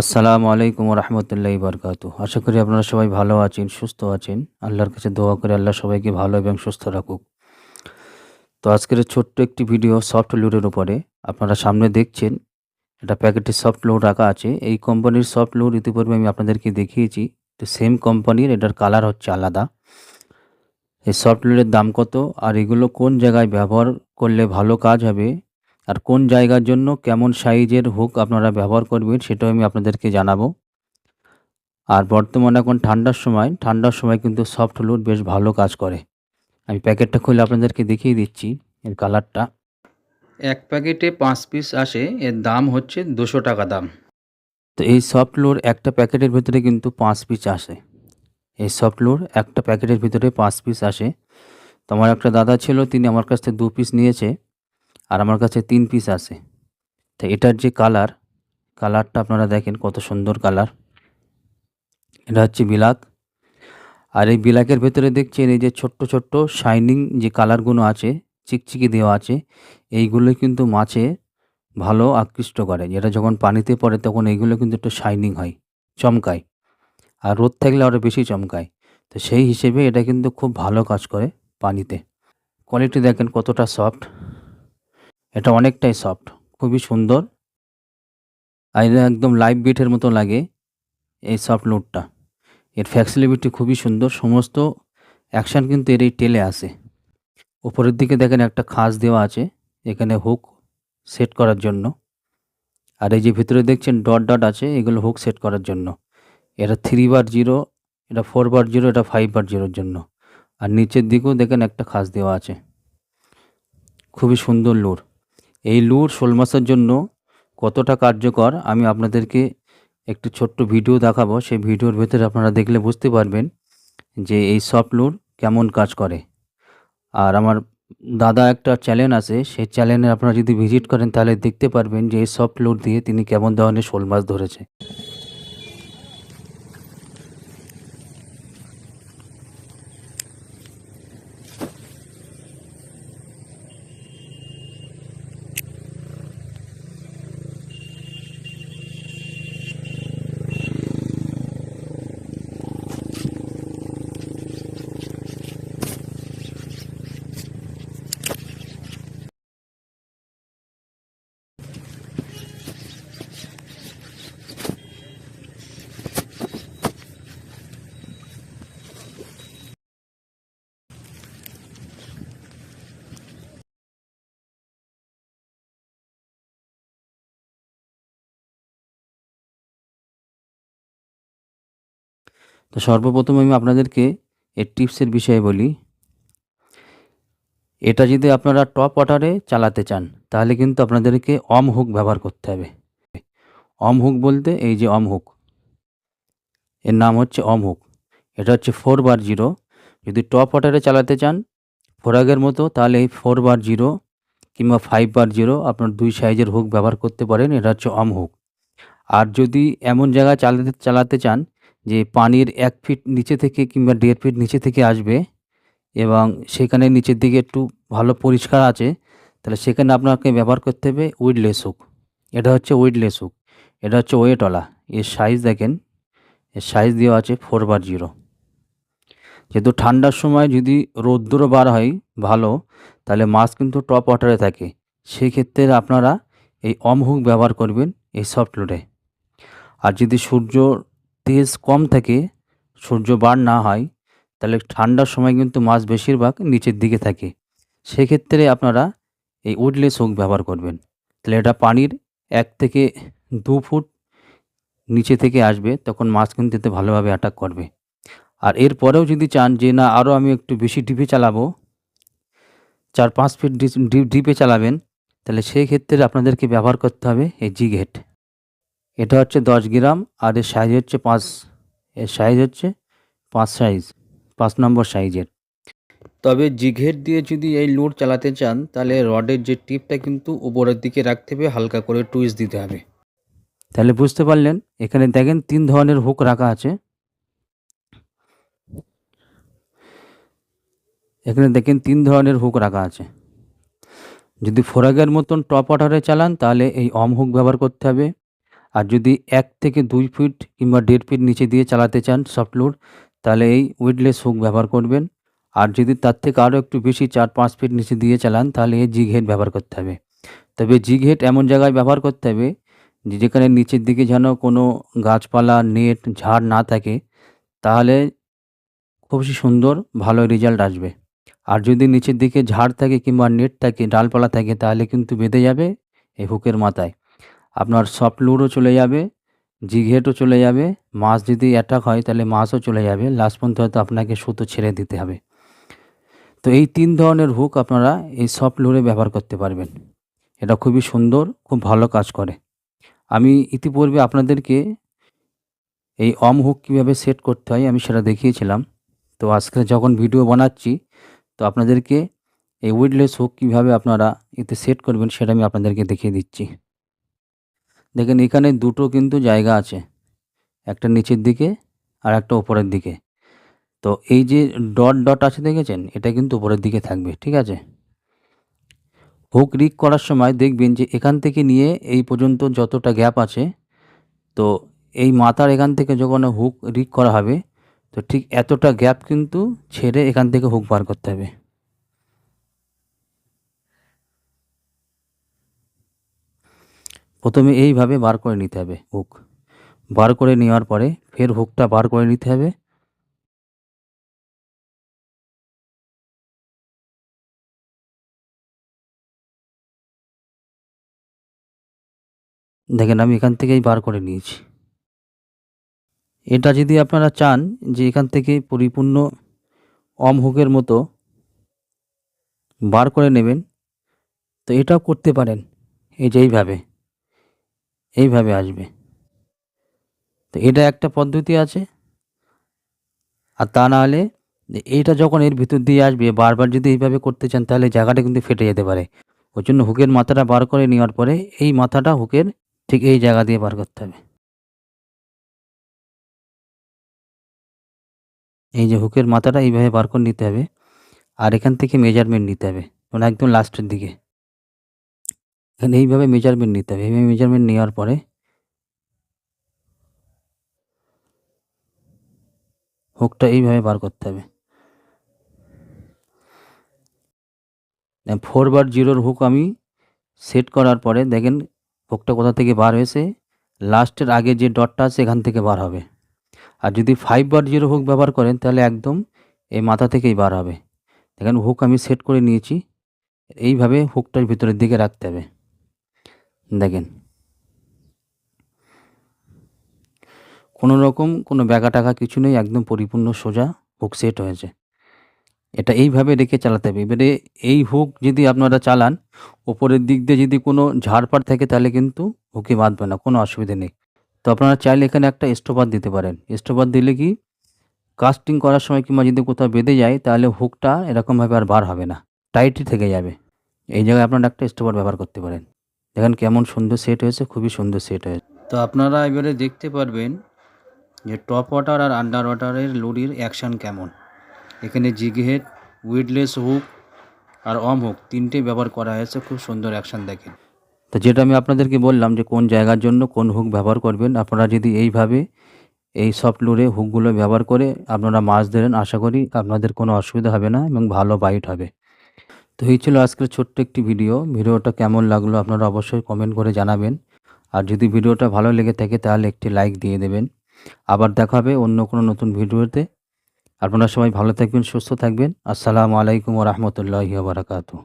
আসসালামু আলাইকুম রহমতুল্লাহি বরকাত আশা করি আপনারা সবাই ভালো আছেন, সুস্থ আছেন। আল্লাহর কাছে দোয়া করে আল্লাহ সবাইকে ভালো এবং সুস্থ রাখুক। তো আজকের ছোট্ট একটি ভিডিও সফট লোডের উপরে আপনারা সামনে দেখছেন, এটা প্যাকেটে সফট লোড রাখা আছে। এই কোম্পানির সফট লোড ইতিপূর্বে আমি আপনাদেরকে দেখিয়েছি। তো সেম কোম্পানির, এটার কালার হচ্ছে আলাদা। এই সফট লোডের দাম কত আর এগুলো কোন জায়গায় ব্যবহার করলে ভালো কাজ হবে আর কোন জায়গার জন্য কেমন সাইজের হুক আপনারা ব্যবহার করবেন সেটাও আমি আপনাদেরকে জানাব। আর বর্তমানে এখন ঠান্ডার সময় ঠান্ডার সময় কিন্তু সফট লুড বেশ ভালো কাজ করে। আমি প্যাকেটটা খুলে আপনাদেরকে দেখিয়ে দিচ্ছি এর কালারটা। এক প্যাকেটে পাঁচ পিস আসে এর দাম হচ্ছে দুশো টাকা দাম। তো এই সফট লুড একটা প্যাকেটের ভিতরে কিন্তু পাঁচ পিস আসে। এই সফট লুড একটা প্যাকেটের ভিতরে পাঁচ পিস আসে। তো আমার একটা দাদা ছিল তিনি আমার কাছ থেকে দু পিস নিয়েছে। আর আমার কাছে তিন পিস আছে। তো এটার যে কালার কালারটা আপনারা দেখেন কত সুন্দর কালার এটা হচ্ছে বিলাক। আর এই বিলাকের ভেতরে দেখছেন এই যে ছোট্ট ছোট্ট শাইনিং যে কালারগুলো আছে, চিকচিকি দেওয়া আছে, এইগুলো কিন্তু মাছে ভালো আকৃষ্ট করে। যেটা যখন পানিতে পড়ে তখন এইগুলো কিন্তু একটু শাইনিং হয়, চমকায়। আর রোদ থাকলে আরও বেশি চমকায়। তো সেই হিসেবে এটা কিন্তু খুব ভালো কাজ করে পানিতে। কোয়ালিটি দেখেন কতটা সফট এটা অনেকটাই সফট খুবই সুন্দর। আর একদম লাইভ বিটের মতো লাগে এই সফট লোডটা এর ফ্যাক্সিলিবিটি খুবই সুন্দর, সমস্ত অ্যাকশান কিন্তু এর এই টেলে আসে। উপরের দিকে দেখেন একটা খাঁজ দেওয়া আছে, এখানে হুক সেট করার জন্য। আর এই যে ভিতরে দেখছেন ডট ডট আছে, এগুলো হুক সেট করার জন্য। এটা থ্রি বার জিরো এটা ফোর বার জিরো এটা ফাইভ বার জিরোর জন্য। আর নিচের দিকেও দেখেন একটা খাঁজ দেওয়া আছে। খুবই সুন্দর লুর এই লুর শোল মাছের জন্য কতটা কার্যকর আমি আপনাদেরকে একটি ছোট্ট ভিডিও দেখাবো। সেই ভিডিওর ভেতরে আপনারা দেখলে বুঝতে পারবেন যে এই সফট লুর কেমন কাজ করে। আর আমার দাদা একটা চ্যানেল আছে, সেই চ্যানেলে আপনারা যদি ভিজিট করেন তাহলে দেখতে পারবেন যে এই সফট লুর দিয়ে তিনি কেমন ধরনের শোল মাছ ধরেছে। তো সর্বপ্রথম আমি আপনাদেরকে এর টিপসের বিষয়ে বলি। এটা যদি আপনারা টপ ওয়াটারে চালাতে চান, তাহলে কিন্তু আপনাদেরকে অম হুক ব্যবহার করতে হবে। অম হুক বলতে এই যে অম হুক, এর নাম হচ্ছে অম হুক। এটা হচ্ছে ফোর বার জিরো। যদি টপ ওয়াটারে চালাতে চান ফোরাগের মতো, তাহলে এই ফোর বার জিরো কিংবা ফাইভ বার জিরো আপনার দুই সাইজের হুক ব্যবহার করতে পারেন। এটা হচ্ছে অম হুক। আর যদি এমন জায়গায় চালাতে চালাতে চান যে পানির এক ফিট নিচে থেকে কিংবা দেড় ফিট নিচে থেকে আসবে এবং সেখানে নিচের দিকে একটু ভালো পরিষ্কার আছে, তাহলে সেখানে আপনাকে ব্যবহার করতে হবে উইডলেস হুক এটা হচ্ছে উইডলেস হুক এটা হচ্ছে ওয়েটওয়ালা এর সাইজ দেখেন। এর সাইজ দেওয়া আছে ফোর বার জিরো যেহেতু ঠান্ডার সময় যদি রৌদ্র বার হয় ভালো, তাহলে মাছ কিন্তু টপ ওয়াটারে থাকে। সেই ক্ষেত্রে আপনারা এই অম হুক ব্যবহার করবেন এই সফট লোডে আর যদি সূর্য তেজ কম থাকে, সূর্য বার না হয়, তাহলে ঠান্ডার সময় কিন্তু মাছ বেশিরভাগ নিচের দিকে থাকে। সেক্ষেত্রে আপনারা এই উডলেস হুক ব্যবহার করবেন। তাহলে এটা পানির এক থেকে দু ফুট নিচে থেকে আসবে, তখন মাছ কিন্তু এতে ভালোভাবে অ্যাটাক করবে। আর এরপরেও যদি চান যে না আরও আমি একটু বেশি ডিপে চালাবো, চার পাঁচ ফিট ডিপ চালাবেন, তাহলে সেই ক্ষেত্রে আপনাদেরকে ব্যবহার করতে হবে এই জিগ হেড এটা হচ্ছে দশ গ্রাম আর এর সাইজ হচ্ছে পাঁচ, এর সাইজ হচ্ছে পাঁচ সাইজ পাঁচ নম্বর সাইজের তবে জিঘের দিয়ে যদি এই লোড চালাতে চান, তাহলে রডের যে টিপটা কিন্তু উপরের দিকে রাখতে হবে, হালকা করে টুইস্ট দিতে হবে। তাহলে বুঝতে পারলেন, এখানে দেখেন তিন ধরনের হুক রাখা আছে। এখানে দেখেন তিন ধরনের হুক রাখা আছে। যদি ফোরাগের মতন টপ ওয়াটারে চালান, তাহলে এই অম হুক ব্যবহার করতে হবে। আর যদি এক থেকে দুই ফিট কিংবা দেড় ফিট নিচে দিয়ে চালাতে চান সফট লুড তাহলে এই উইডলেস হুক ব্যবহার করবেন। আর যদি তার থেকে আরও একটু বেশি চার পাঁচ ফিট নিচে দিয়ে চালান, তাহলে এই জিগ হেড ব্যবহার করতে হবে। তবে জিগ হেড এমন জায়গায় ব্যবহার করতে হবে যেখানে নিচের দিকে যেন কোনো গাছপালা, নেট, ঝাড় না থাকে, তাহলে খুবই সুন্দর, ভালো রেজাল্ট আসবে। আর যদি নিচের দিকে ঝাড় থাকে কিংবা নেট থাকে, ডালপালা থাকে, তাহলে কিন্তু বেঁধে যাবে এই হুকের মাথায়। আপনার সফট লুডও চলে যাবে জিঘেটও চলে যাবে, মাছ যদি অ্যাটাক হয় তাহলে মাছও চলে যাবে লাস্ট পর্যন্ত হয়তো আপনাকে সুতো ছেড়ে দিতে হবে। তো এই তিন ধরনের হুক আপনারা এই সফট লুডে ব্যবহার করতে পারবেন। এটা খুবই সুন্দর, খুব ভালো কাজ করে। আমি ইতিপূর্বে আপনাদেরকে এই অম হুক কীভাবে সেট করতে হয় আমি সেটা দেখিয়েছিলাম। তো আজকে যখন ভিডিও বানাচ্ছি, তো আপনাদেরকে এই উইডলেস হুক কীভাবে আপনারা এতে সেট করবেন সেটা আমি আপনাদেরকে দেখিয়ে দিচ্ছি। দেখেন এখানে দুটো কিন্তু জায়গা আছে। একটা নিচের দিকে আর একটা ওপরের দিকে। তো এই যে ডট ডট আছে দেখেছেন? এটা কিন্তু উপরের দিকে থাকবে, ঠিক আছে? হুক রিক করার সময় দেখবেন যে এখান থেকে নিয়ে এই পর্যন্ত যতটা গ্যাপ আছে, তো এই মাথার এখান থেকে যখন হুক রিক করা হবে, তো ঠিক এতটা গ্যাপ কিন্তু ছেড়ে এখান থেকে হুক বার করতে হবে। প্রথমে এইভাবে বার করে নিতে হবে হুক। বার করে নেওয়ার পরে ফের হুকটা বার করে নিতে হবে। দেখেন, আমি এখান থেকেই বার করে নিয়েছি। এটা যদি আপনারা চান যে এখান থেকে পরিপূর্ণ অম হুকের মতো বার করে নেবেন, তো এটাও করতে পারেন। এই যে এইভাবে। এইভাবে আসবে। তো এটা একটা পদ্ধতি আছে। আর তা না হলে এইটা যখন এর ভিতর দিয়ে আসবে, বারবার যদি এইভাবে করতে চান, তাহলে জায়গাটা কিন্তু ফেটে যেতে পারে। ওই জন্য হুকের মাথাটা বার করে নেওয়ার পরে এই মাথাটা হুকের ঠিক এই জায়গা দিয়ে বার করতে হবে। এই যে হুকের মাথাটা এইভাবে বার করে নিতে হবে। আর এখান থেকে মেজারমেন্ট নিতে হবে। মানে একদম লাস্টের দিকে। এখানে এইভাবে মেজারমেন্ট নিতে হবে। এইভাবে মেজারমেন্ট নেওয়ার পরে হুকটা এইভাবে বার করতে হবে। ফোর বার জিরোর হুক আমি সেট করার পরে দেখেন হুকটা কোথা থেকে বার হয়েছে? লাস্টের আগে যে ডটটা আছে এখান থেকে বার হবে। আর যদি ফাইভ বার জিরো হুক ব্যবহার করেন তাহলে একদম এই মাথা থেকেই বার হবে। দেখেন হুক আমি সেট করে নিয়েছি। এইভাবে হুকটার ভিতরের দিকে রাখতে হবে। দেখেন। কোনো রকম কোনো ব্যাগা টাকা কিছু নেই, একদম পরিপূর্ণ সোজা হুক সেট হয়েছে। এটা এইভাবে রেখে চালাতে হবে। এবারে এই হুক যদি আপনারা চালান ওপরের দিক দিয়ে যদি কোনো ঝাড়পাড় থাকে তাহলে কিন্তু হুকে বাঁধবে না, কোনো অসুবিধা নেই। তো আপনারা চাইলে এখানে একটা স্টোপার দিতে পারেন। স্টোপার দিলে কি কাস্টিং করার সময় কিংবা যদি কোথাও বেঁধে যায়, তাহলে হুকটা এরকমভাবে আর বার হবে না টাইটই থেকে যাবে। এই জায়গায় আপনারা একটা স্টোপার ব্যবহার করতে পারেন। দেখেন কেমন সুন্দর সেট হয়েছে খুবই সুন্দর সেট হয়েছে। তো আপনারা এবারে দেখতে পারবেন যে টপ ওয়াটার আর আন্ডার ওয়াটারের লরির অ্যাকশান কেমন। এখানে জিগ হেড উইডলেস হুক আর অম হুক তিনটে ব্যবহার করা হয়েছে খুব সুন্দর অ্যাকশান দেখেন। তো যেটা আমি আপনাদেরকে বললাম যে কোন জায়গার জন্য কোন হুক ব্যবহার করবেন আপনারা যদি এইভাবে এই সফট লুরে হুকগুলো ব্যবহার করে আপনারা মাছ ধরেন আশা করি আপনাদের কোনো অসুবিধা হবে না এবং ভালো বাইট হবে। তো এই ছিল আজকের ছোট্ট একটি ভিডিও। ভিডিওটা কেমন লাগল আপনারা অবশ্যই কমেন্ট করে জানাবেন। আর যদি ভিডিওটা ভালো লেগে থাকে তাহলে একটি লাইক দিয়ে দেবেন। আবার দেখা হবে অন্য কোনো নতুন ভিডিওতে। আপনারা সবাই ভালো থাকবেন, সুস্থ থাকবেন। আসসালামু আলাইকুম রহমতুল্লাহ বারাকাতু